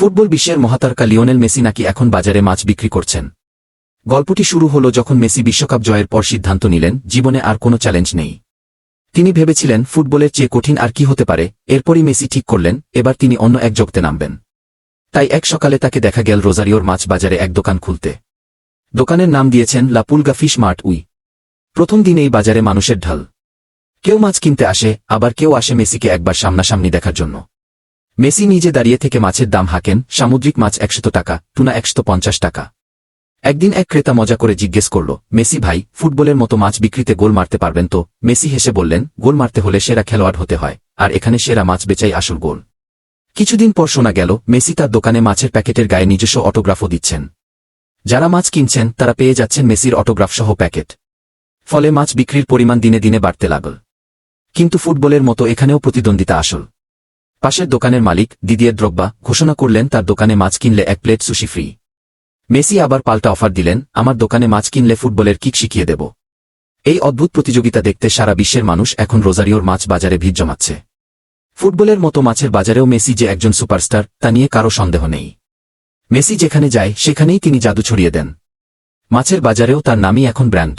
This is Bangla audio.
ফুটবল বিশ্বের মহাতারকা লিওনেল মেসি নাকি এখন বাজারে মাছ বিক্রি করছেন? গল্পটি শুরু হল যখন মেসি বিশ্বকাপ জয়ের পর সিদ্ধান্ত নিলেন, জীবনে আর কোনো চ্যালেঞ্জ নেই। তিনি ভেবেছিলেন, ফুটবলের চেয়ে কঠিন আর কি হতে পারে, এরপরই মেসি ঠিক করলেন, এবার তিনি অন্য এক জগতে নামবেন। তাই এক সকালে তাকে দেখা গেল রোজারিওর মাছ বাজারে এক দোকান খুলতে। দোকানের নাম দিয়েছেন লাপুলগা ফিশ মার্ট উই। প্রথম দিনেই বাজারে মানুষের ঢাল। কেউ মাছ কিনতে আসে, আবার কেউ আসে মেসিকে একবার সামনাসামনি দেখার জন্য। মেসি নিজে দাঁড়িয়ে থেকে মাছের দাম হাঁকেন, সামুদ্রিক মাছ একশত টাকা, টুনা একশত পঞ্চাশ টাকা। একদিন এক ক্রেতা মজা করে জিজ্ঞেস করল, মেসি ভাই, ফুটবলের মতো মাছ বিক্রিতে গোল মারতে পারবেন তো? মেসি হেসে বললেন, গোল মারতে হলে সেরা খেলোয়াড় হতে হয়, আর এখানে সেরা মাছ বেচাই আসল গোল। কিছুদিন পর শোনা গেল, মেসি তার দোকানে মাছের প্যাকেটের গায়ে নিজস্ব অটোগ্রাফও দিচ্ছেন। যারা মাছ কিনছেন, তারা পেয়ে যাচ্ছেন মেসির অটোগ্রাফ সহ প্যাকেট। ফলে মাছ বিক্রির পরিমাণ দিনে দিনে বাড়তে লাগল। কিন্তু ফুটবলের মতো এখানেও প্রতিদ্বন্দ্বিতা আসল। পাশের দোকানের মালিক, দিদিয়ের দ্রব্বা ঘোষণা করলেন তার দোকানে মাছ কিনলে এক প্লেট সুশি ফ্রি। মেসি আবার পাল্টা অফার দিলেন, আমার দোকানে মাছ কিনলে ফুটবলের কিক শিখিয়ে দেব। এই অদ্ভুত প্রতিযোগিতা দেখতে সারা বিশ্বের মানুষ এখন রোজারিওর মাছ বাজারে ভিড় জমাচ্ছে। ফুটবলের মতো মাছের বাজারেও মেসি যে একজন সুপারস্টার, তা নিয়ে কারও সন্দেহ নেই। মেসি যেখানে যায়, সেখানেই তিনি জাদু ছড়িয়ে দেন। মাছের বাজারেও তার নামই এখন ব্র্যান্ড।